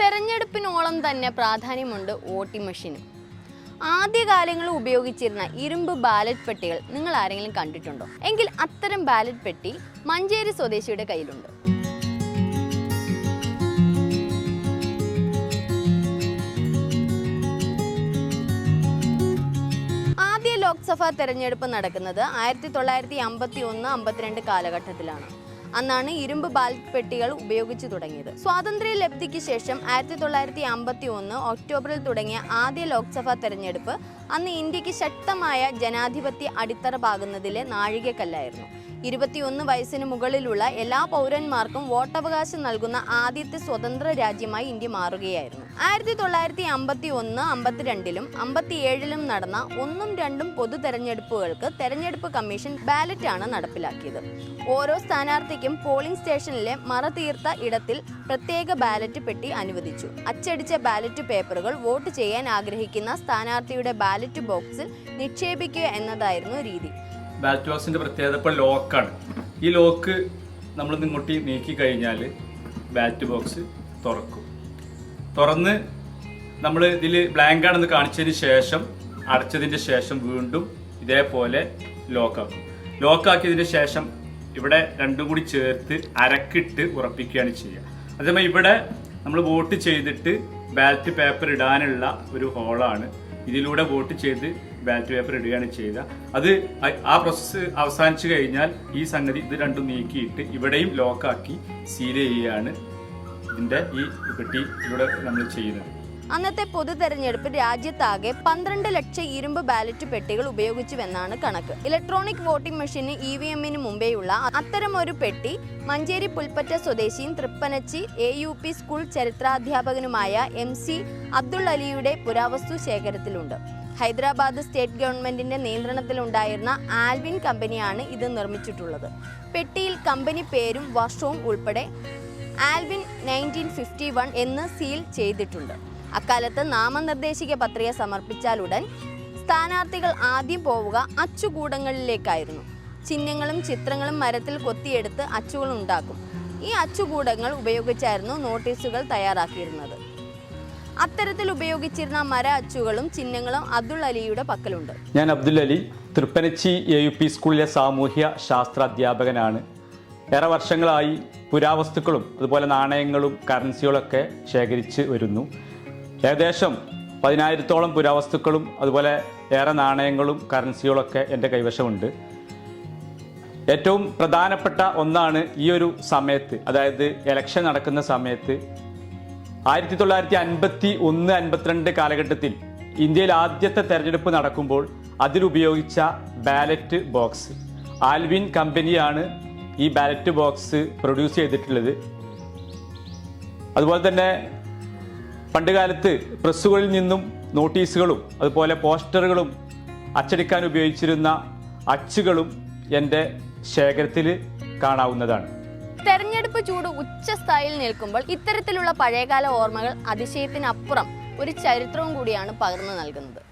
തെരഞ്ഞെടുപ്പിനോളം തന്നെ പ്രാധാന്യമുണ്ട് വോട്ടിംഗ് മെഷീനും. ആദ്യകാലങ്ങളിൽ ഉപയോഗിച്ചിരുന്ന ഇരുമ്പ് ബാലറ്റ് പെട്ടികൾ നിങ്ങൾ ആരെങ്കിലും കണ്ടിട്ടുണ്ടോ? എങ്കിൽ അത്തരം ബാലറ്റ് പെട്ടി മഞ്ചേരി സ്വദേശിയുടെ കയ്യിലുണ്ട്. ആദ്യ ലോക്സഭാ തെരഞ്ഞെടുപ്പ് നടക്കുന്നത് ആയിരത്തി തൊള്ളായിരത്തി അമ്പത്തി ഒന്ന് അമ്പത്തിരണ്ട് കാലഘട്ടത്തിലാണ്. അന്നാണ് ഇരുമ്പ് ബാലറ്റ് പെട്ടികൾ ഉപയോഗിച്ചു തുടങ്ങിയത്. സ്വാതന്ത്ര്യ ലബ്ധിക്ക് ശേഷം ആയിരത്തി തൊള്ളായിരത്തി അമ്പത്തി ഒന്ന് ഒക്ടോബറിൽ തുടങ്ങിയ ആദ്യ ലോക്സഭാ തെരഞ്ഞെടുപ്പ് അന്ന് ഇന്ത്യയ്ക്ക് ശക്തമായ ജനാധിപത്യ അടിത്തറ പാകുന്നതിലെ നാഴികക്കല്ലായിരുന്നു. ഇരുപത്തിയൊന്ന് വയസ്സിന് മുകളിലുള്ള എല്ലാ പൗരന്മാർക്കും വോട്ടവകാശം നൽകുന്ന ആദ്യത്തെ സ്വതന്ത്ര രാജ്യമായി ഇന്ത്യ മാറുകയായിരുന്നു. ആയിരത്തി തൊള്ളായിരത്തി അമ്പത്തി ഒന്ന് അമ്പത്തിരണ്ടിലും അമ്പത്തിയേഴിലും നടന്ന ഒന്നും രണ്ടും പൊതു തെരഞ്ഞെടുപ്പുകൾക്ക് തെരഞ്ഞെടുപ്പ് കമ്മീഷൻ ബാലറ്റ് ആണ് നടപ്പിലാക്കിയത്. ഓരോ സ്ഥാനാർത്ഥിക്കും പോളിംഗ് സ്റ്റേഷനിലെ മറ തീർത്ത ഇടത്തിൽ പ്രത്യേക ബാലറ്റ് പെട്ടി അനുവദിച്ചു. അച്ചടിച്ച ബാലറ്റ് പേപ്പറുകൾ വോട്ട് ചെയ്യാൻ ആഗ്രഹിക്കുന്ന സ്ഥാനാർത്ഥിയുടെ ബാലറ്റ് ബോക്സിൽ നിക്ഷേപിക്കുക എന്നതായിരുന്നു രീതി. ബാലറ്റ് ബോക്സിന്റെ പ്രത്യേകത ഇപ്പോൾ ലോക്കാണ്. ഈ ലോക്ക് നമ്മൾ ഇങ്ങോട്ട് നീക്കി കഴിഞ്ഞാൽ ബാലറ്റ് ബോക്സ് തുറക്കും. തുറന്ന് നമ്മൾ ഇതിൽ ബ്ലാങ്ക് ആണെന്ന് കാണിച്ചതിന് ശേഷം അടച്ചതിന്റെ ശേഷം വീണ്ടും ഇതേപോലെ ലോക്കാക്കും ലോക്കാക്കിയതിന് ശേഷം ഇവിടെ രണ്ടും കൂടി ചേർത്ത് അരക്കിട്ട് ഉറപ്പിക്കുകയാണ് ചെയ്യുക. അതേമാതിരി ഇവിടെ നമ്മൾ വോട്ട് ചെയ്തിട്ട് ബാലറ്റ് പേപ്പർ ഇടാനുള്ള ഒരു ഹോളാണ്. ഇതിലൂടെ വോട്ട് ചെയ്ത് ബാലറ്റ് പേപ്പർ ഇടുകയാണ് ചെയ്യുക. അത് ആ പ്രോസസ്സ് അവസാനിച്ചു കഴിഞ്ഞാൽ ഈ സംഗതി ഇത് രണ്ടും നീക്കിയിട്ട് ഇവിടെയും ലോക്കാക്കി സീൽ ചെയ്യുകയാണ് ഇതിന്റെ ഈ പെട്ടി പെട്ടിയിലൂടെ നമ്മൾ ചെയ്യുന്നത്. അന്നത്തെ പൊതു തെരഞ്ഞെടുപ്പ് രാജ്യത്താകെ പന്ത്രണ്ട് ലക്ഷം ഇരുമ്പ് ബാലറ്റ് പെട്ടികൾ ഉപയോഗിച്ചുവെന്നാണ് കണക്ക്. Electronic voting machine E V എമ്മിന് മുമ്പേയുള്ള അത്തരമൊരു പെട്ടി മഞ്ചേരി പുൽപ്പറ്റ സ്വദേശിയും Thrippanachi A U P school ചരിത്രാധ്യാപകനുമായ M C Abdul അലിയുടെ പുരാവസ്തു ശേഖരത്തിലുണ്ട്. ഹൈദരാബാദ് സ്റ്റേറ്റ് ഗവൺമെന്റിന്റെ നിയന്ത്രണത്തിലുണ്ടായിരുന്ന ആൽവിൻ കമ്പനിയാണ് ഇത് നിർമ്മിച്ചിട്ടുള്ളത്. പെട്ടിയിൽ കമ്പനി പേരും വർഷവും ഉൾപ്പെടെ ആൽവിൻ നയന്റീൻ ഫിഫ്റ്റി വൺ എന്ന് സീൽ ചെയ്തിട്ടുണ്ട്. അക്കാലത്ത് നാമനിർദ്ദേശിക പത്രിക സമർപ്പിച്ചാലുടൻ സ്ഥാനാർത്ഥികൾ ആദ്യം പോവുക അച്ചുകൂടങ്ങളിലേക്കായിരുന്നു. ചിഹ്നങ്ങളും ചിത്രങ്ങളും മരത്തിൽ കൊത്തിയെടുത്ത് അച്ചുകൾ ഉണ്ടാക്കും. ഈ അച്ചുകൂടങ്ങൾ ഉപയോഗിച്ചായിരുന്നു നോട്ടീസുകൾ തയ്യാറാക്കിയിരുന്നത്. അത്തരത്തിൽ ഉപയോഗിച്ചിരുന്ന മര അച്ചുകളും ചിഹ്നങ്ങളും അബ്ദുൾ അലിയുടെ പക്കലുണ്ട്. ഞാൻ Abdul Ali Thrippanachi A U P സ്കൂളിലെ സാമൂഹ്യ ശാസ്ത്ര അധ്യാപകനാണ് ഏറെ വർഷങ്ങളായി പുരാവസ്തുക്കളും അതുപോലെ നാണയങ്ങളും കറൻസികളൊക്കെ ശേഖരിച്ച് വരുന്നു. ഏകദേശം പതിനായിരത്തോളം പുരാവസ്തുക്കളും അതുപോലെ ഏറെ നാണയങ്ങളും കറൻസികളൊക്കെ എന്റെ കൈവശമുണ്ട്. ഏറ്റവും പ്രധാനപ്പെട്ട ഒന്നാണ് ഈ ഒരു സമയത്ത് അതായത് ഇലക്ഷൻ നടക്കുന്ന സമയത്ത് ആയിരത്തി തൊള്ളായിരത്തി അൻപത്തി ഒന്ന് അൻപത്തിരണ്ട് കാലഘട്ടത്തിൽ ഇന്ത്യയിൽ ആദ്യത്തെ തെരഞ്ഞെടുപ്പ് നടക്കുമ്പോൾ അതിലുപയോഗിച്ച ബാലറ്റ് ബോക്സ്. ആൽവിൻ കമ്പനിയാണ് ഈ ബാലറ്റ് ബോക്സ് പ്രൊഡ്യൂസ് ചെയ്തിട്ടുള്ളത്. അതുപോലെ തന്നെ പണ്ട് കാലത്ത് പ്രസ്സുകളിൽ നിന്നും നോട്ടീസുകളും അതുപോലെ പോസ്റ്ററുകളും അച്ചടിക്കാൻ ഉപയോഗിച്ചിരുന്ന അച്ചുകളും എന്റെ ശേഖരത്തിൽ കാണാവുന്നതാണ്. തെരഞ്ഞെടുപ്പ് ചൂട് ഉച്ചസ്ഥായിയിൽ നിൽക്കുമ്പോൾ ഇത്തരത്തിലുള്ള പഴയകാല ഓർമ്മകൾ അതിശയത്തിനപ്പുറം ഒരു ചരിത്രവും കൂടിയാണ് പകർന്നു നൽകുന്നത്.